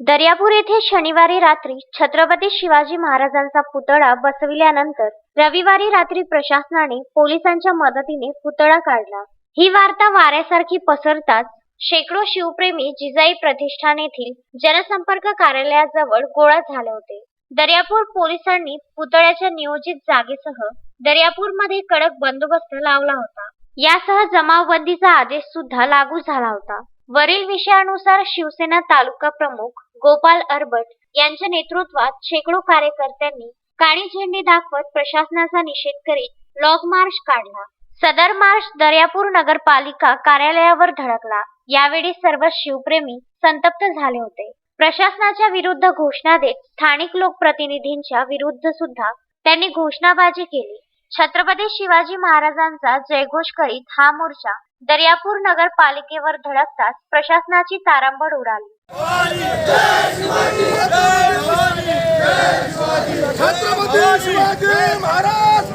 दर्यापूर येथे शनिवारी रात्री छत्रपती शिवाजी महाराजांचा पुतळा बसविल्यानंतर रविवारी रात्री प्रशासनाने पोलिसांच्या मदतीने पुतळा काढला. ही वार्ता वाऱ्यासारखी पसरताच शेकडो शिवप्रेमी जिजाई प्रतिष्ठान येथील जनसंपर्क कार्यालयाजवळ गोळा झाले होते. दर्यापूर पोलिसांनी पुतळ्याच्या नियोजित जागेसह दर्यापूरमध्ये कडक बंदोबस्त लावला होता. यासह जमावबंदीचा आदेश सुद्धा लागू झाला होता. वरील विषयानुसार शिवसेना तालुका प्रमुख गोपाल अरबट यांच्या नेतृत्वात शेकडो कार्यकर्त्यांनी काळी झेंडी दाखवत प्रशासनाचा निषेध करीत लॉग मार्च काढला. सदर मार्च दर्यापूर नगरपालिका कार्यालयावर धडकला. यावेळी सर्व शिवप्रेमी संतप्त झाले होते. प्रशासनाच्या विरुद्ध घोषणा देत स्थानिक लोकप्रतिनिधींच्या विरुद्ध सुद्धा त्यांनी घोषणाबाजी केली. छत्रपती शिवाजी महाराजांचा जयघोष करीत हा मोर्चा दर्यापूर नगरपालिकेवर धडकताच प्रशासनाची तारांबळ उडाली. महाराज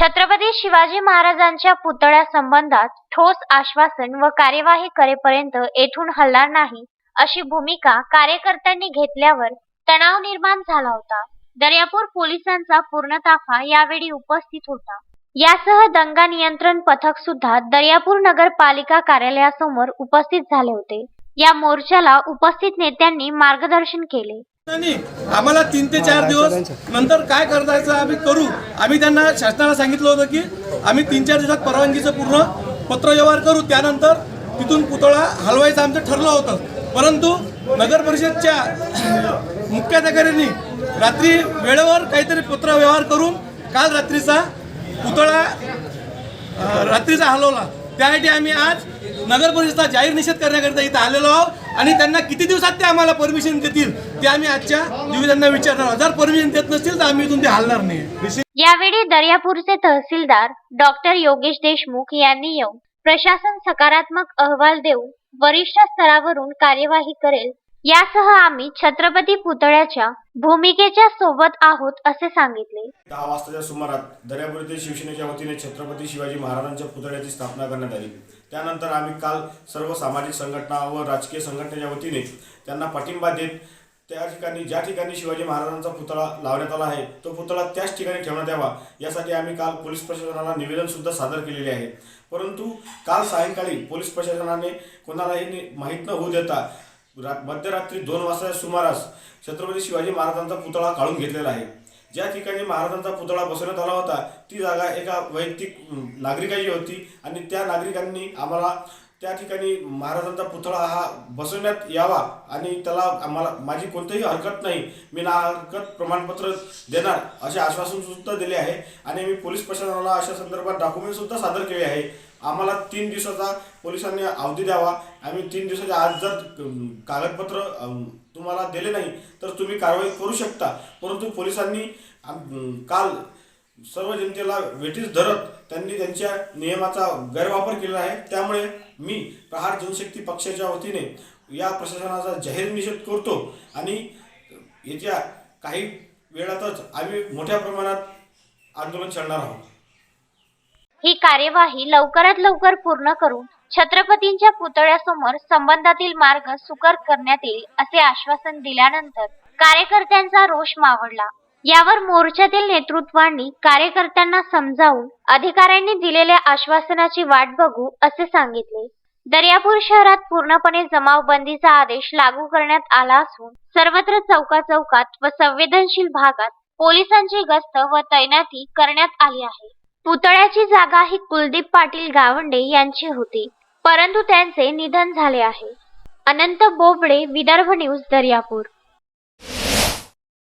छत्रपती शिवाजी महाराजांच्या पुतळ्या संबंधात ठोस आश्वासन व कार्यवाही करेपर्यंत येथून हलणार नाही अशी भूमिका कार्यकर्त्यांनी घेतल्यावर तणाव निर्माण झाला होता. दर्यापूर पोलिसांचा पूर्ण ताफा यावेळी उपस्थित होता. यासह दंगा नियंत्रण पथक सुद्धा दर्यापूर नगरपालिका कार्यालयासमोर उपस्थित झाले होते. या मोर्चाला उपस्थित नेत्यांनी मार्गदर्शन केले. आम्हाला तीन ते चार दिवस नंतर काय करायचं आम्ही करू. आम्ही त्यांना शासनाला सांगितलं होतं की आम्ही तीन चार दिवसात परवानगीचं पूर्ण पत्रव्यवहार करू. त्यानंतर तिथून पुतळा हलवायचं आमचं ठरलं होतं. परंतु नगर परिषदच्या मुख्याधिकाऱ्यांनी रात्री वेळेवर काहीतरी पत्रव्यवहार करून काल रात्रीचा पुतळा रात्रीचा हलवला. त्यासाठी आम्ही आज नगर परिषदेचा जाहीर निषेध करण्याकरिता इथं आलेलो आहोत. आणि त्यांना किती दिवसात ते आम्हाला परमिशन देतील ते आम्ही आजच्या दिवशी त्यांना विचारणार आहोत. जर परमिशन देत नसतील तर आम्ही इथून ते हलणार नाही. यावेळी दर्यापूरचे तहसीलदार डॉक्टर योगेश देशमुख यांनी येऊन प्रशासन सकारात्मक अहवाल देऊन वरिष्ठ स्तरावरून कार्यवाही करेल. यासह आम्ही छत्रपती पुतळ्याच्या भूमिकेच्या सोबत आहोत असे सांगितले. दहा वाजताच्या सुमारात दर्यापूर येथे शिवसेनेच्या वतीने छत्रपती शिवाजी महाराजांच्या पुतळ्याची स्थापना करण्यात आली. त्यानंतर आम्ही काल सर्व सामाजिक संघटना व राजकीय संघटनेच्या वतीने त्यांना पाठिंबा देत त्या ठिकाणी ज्या ठिकाणी शिवाजी महाराजांचा पुतळा लावण्यात आला आहे तो पुतळा त्याच ठिकाणी ठेवण्यात यावा यासाठी आम्ही काल पोलीस प्रशासनाला निवेदनसुद्धा सादर केलेले आहे. परंतु काल सायंकाळी पोलीस प्रशासनाने कोणालाही माहीत न होऊ देता रा मध्यरात्री दोन वाजता सुमारास छत्रपती शिवाजी महाराजांचा पुतळा काढून घेतलेला आहे. ज्या ठिकाणी महाराजांचा पुतळा बसवण्यात आला होता ती जागा एका वैयक्तिक नागरिकाची होती. आणि त्या नागरिकांनी आम्हाला त्या ठिकाणी महाराजांचा पुतळा हा बसवण्यात यावा आणि त्याला आम्हाला माझी कोणतीही हरकत नाही. मी ना हरकत प्रमाणपत्र देणार असे आश्वासन सुद्धा दिले आहे. आणि मी पोलीस प्रशासनाला अशा संदर्भात डॉक्युमेंट सुद्धा सादर केले आहे. आम्हाला तीन दिवसाचा पोलिसांनी अवधी द्यावा. आम्ही तीन दिवसाच्या आज जर कागदपत्र तुम्हाला दिले नाही तर तुम्ही कारवाई करू शकता. परंतु पोलिसांनी आम- काल सर्व जनतेला वेठीस धरत त्यांनी त्यांच्या नियमाचा गैरवापर केलेला आहे. त्यामुळे मी प्रहार जनशक्ती पक्षाच्या वतीने या प्रशासनाचा जाहीर निषेध करतो. आणि येत्या काही वेळातच आम्ही मोठ्या प्रमाणात आंदोलन छेडणार आहोत. ही कार्यवाही लवकरात लवकर पूर्ण करून छत्रपतींच्या पुतळ्यासमोर संबंधातील मार्ग सुकर करण्यात येईल असे आश्वासन दिल्यानंतर कार्यकर्त्यांचा रोष मावळला. यावर मोर्चातील नेतृत्वांनी कार्यकर्त्यांना समजावून अधिकाऱ्यांनी दिलेल्या आश्वासनाची वाट बघू असे सांगितले. दर्यापूर शहरात पूर्णपणे जमावबंदीचा आदेश लागू करण्यात आला असून सर्वत्र चौकाचौकात व संवेदनशील भागात पोलिसांची गस्त व तैनाती करण्यात आली आहे. पुतळ्याची जागा ही कुलदीप पाटील गावंडे यांची होती. परंतु त्यांचे निधन झाले आहे. अनंत बोबडे विदर्भ न्यूज दर्यापूर.